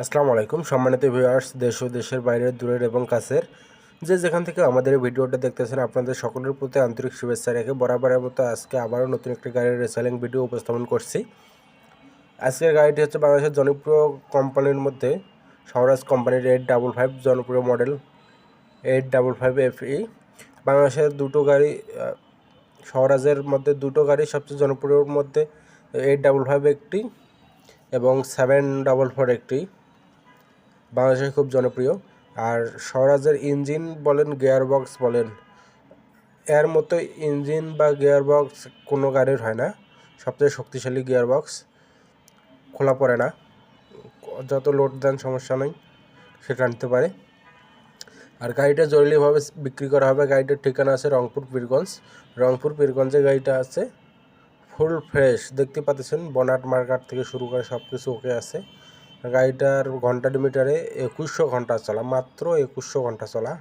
আসসালামু আলাইকুম। সম্মানিত ভিউয়ার্স দেশ ও দেশের বাইরের, দূরের এবং কাছের। যে যেখান থেকে আমাদের ভিডিওটা দেখতেছেন, আপনাদের সকলের প্রতি আন্তরিক শুভেচ্ছা রেখে বরাবরের মতো আজকে আবারও নতুন একটি গাড়ির রেসেলিং ভিডিও উপস্থাপন করছি। আজকের গাড়িটি হচ্ছে বাংলাদেশের জনপ্রিয় কোম্পানির মধ্যে, স্বরাজ কোম্পানির এইট ডাবল ফাইভ জনপ্রিয় model eight double five F E বাংলাদেশের দুটো গাড়ি স্বরাজের মধ্যে দুটো গাড়ি, সবচেয়ে জনপ্রিয়র মধ্যে এইট ডাবল ফাইভ একটি এবং সেভেন ডাবল ফোর একটি। বাংলাদেশে খুব জনপ্রিয়। আর স্বরাজের ইঞ্জিন বলেন গিয়ার বক্স বলেন, এর মতো ইঞ্জিন বা গিয়ার বক্স কোনো গাড়ির হয় না। সবচেয়ে শক্তিশালী গিয়ার বক্স খোলা পড়ে না। যত লোড দেন সমস্যা নেই, সেটা আনতে পারে। আর গাড়িটা জরুরিভাবে বিক্রি করা হবে। গাড়িটার ঠিকানা আছে রংপুর পীরগঞ্জ। রংপুর পীরগঞ্জে গাড়িটা আছে ফুল ফ্রেশ দেখতে পাচ্ছেন, বনাট মার্কার থেকে শুরু করে সব কিছু ওকে আছে। গাড়িটার ঘণ্টা মিটারে একুশশো ঘণ্টা চলা, মাত্র একুশশো ঘণ্টা চলা।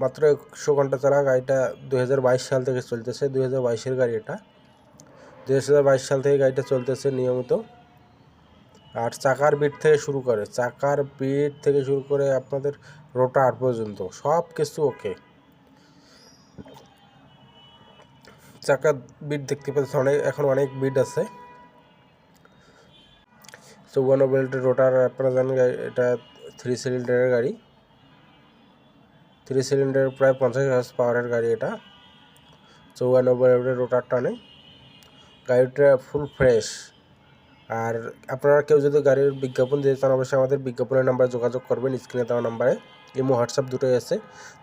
মাত্র একশো ঘণ্টা চলা গাড়িটা দু হাজার বাইশ সাল থেকে চলতেছে দুই হাজার গাড়ি এটা। দুই হাজার সাল থেকে গাড়িটা চলতেছে নিয়মিত। আর চাকার বিট থেকে শুরু করে, চাকার বিট থেকে শুরু করে আপনাদের রোটার পর্যন্ত সব কিছু ওকে চাকার বিট দেখতে পাচ্ছেন, অনেক এখন অনেক বিট আছে। চৌবান্ন বেল্টের রোটার আপনারা জানেন এটা থ্রি সিলিন্ডারের গাড়ি। থ্রি সিলিন্ডার প্রায় পঞ্চাশ হাজার পাওয়ারের গাড়ি এটা। চৌবান্ন বেল্টের রোটার টানে গাড়িটা ফুল ফ্রেশ আর আপনারা কেউ যদি গাড়ির বিজ্ঞাপন দিতে চান, অবশ্যই আমাদের বিজ্ঞাপনের নাম্বারে যোগাযোগ করবেন স্ক্রিনে দেওয়া নাম্বারে ইমো হোয়াটসঅ্যাপ দুটোই আছে।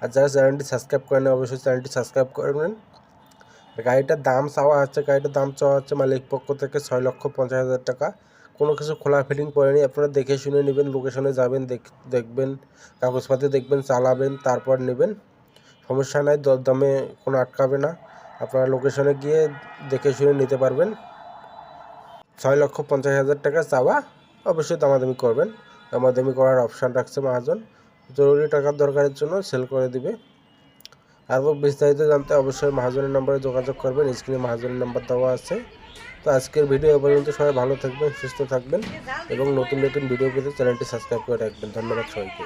আর যারা চ্যানেলটি সাবস্ক্রাইব করেন অবশ্যই চ্যানেলটি সাবস্ক্রাইব করবেন গাড়িটার দাম চাওয়া হচ্ছে গাড়িটার দাম চাওয়া হচ্ছে মালিক পক্ষ থেকে ছয় লক্ষ পঞ্চাশ হাজার টাকা। কোনো কিছু খোলা ফিটিং পড়েনি। আপনারা দেখে শুনে নেবেন লোকেশনে যাবেন, দেখ- দেখবেন, কাগজপাতি দেখবেন, চালাবেন, তারপর নেবেন। সমস্যা নাই, দরদামে কোনো আটকাবে না। আপনারা লোকেশনে গিয়ে দেখে শুনে নিতে পারবেন। ছয় লক্ষ পঞ্চাশ হাজার টাকা চাওয়া অবশ্যই দামাদামি করবেন। দামাদামি করার অপশান রাখছে মহাজন। জরুরি টাকার দরকারের জন্য সেল করে দিবে। আরও বিস্তারিত জানতে অবশ্যই মহাজনের নম্বরে যোগাযোগ করবেন। স্ক্রিনে মহাজনের নাম্বার দেওয়া আছে। তো আজকের ভিডিও পর্যন্ত সবাই ভালো থাকবেন, সুস্থ থাকবেন এবং নতুন নতুন ভিডিও পেতে চ্যানেলটি সাবস্ক্রাইব করে রাখবেন। ধন্যবাদ সবাইকে।